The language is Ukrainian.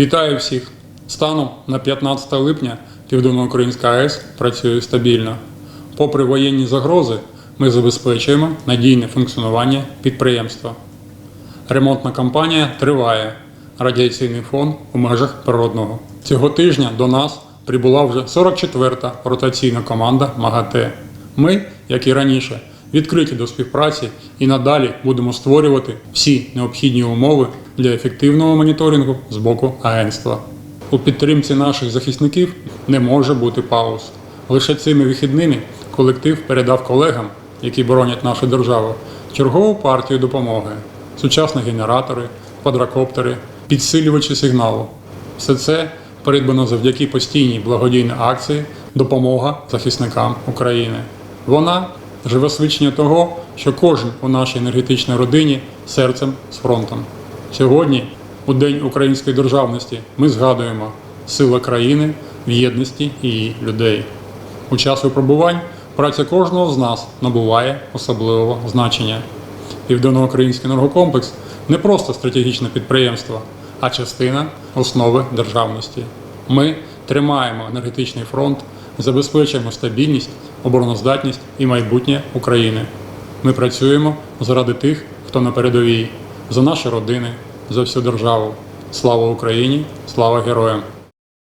Вітаю всіх! Станом на 15 липня Південноукраїнська АЕС працює стабільно. Попри воєнні загрози, ми забезпечуємо надійне функціонування підприємства. Ремонтна кампанія триває. Радіаційний фон у межах природного. Цього тижня до нас прибула вже 44-та ротаційна команда МАГАТЕ. Ми, як і раніше, відкриті до співпраці і надалі будемо створювати всі необхідні умови для ефективного моніторингу з боку агентства. У підтримці наших захисників не може бути пауз. Лише цими вихідними колектив передав колегам, які боронять нашу державу, чергову партію допомоги, сучасні генератори, квадрокоптери, підсилювачі сигналу. Все це придбано завдяки постійній благодійній акції Допомога захисникам України. Вона живе свідчення того, що кожен у нашій енергетичній родині серцем з фронтом. Сьогодні, у День української державності, ми згадуємо сила країни в єдності її людей. У час випробувань праця кожного з нас набуває особливого значення. Південноукраїнський енергокомплекс не просто стратегічне підприємство, а частина основи державності. Ми тримаємо енергетичний фронт, забезпечуємо стабільність, обороноздатність і майбутнє України. Ми працюємо заради тих, хто на передовій, за наші родини, за всю державу. Слава Україні! Слава героям!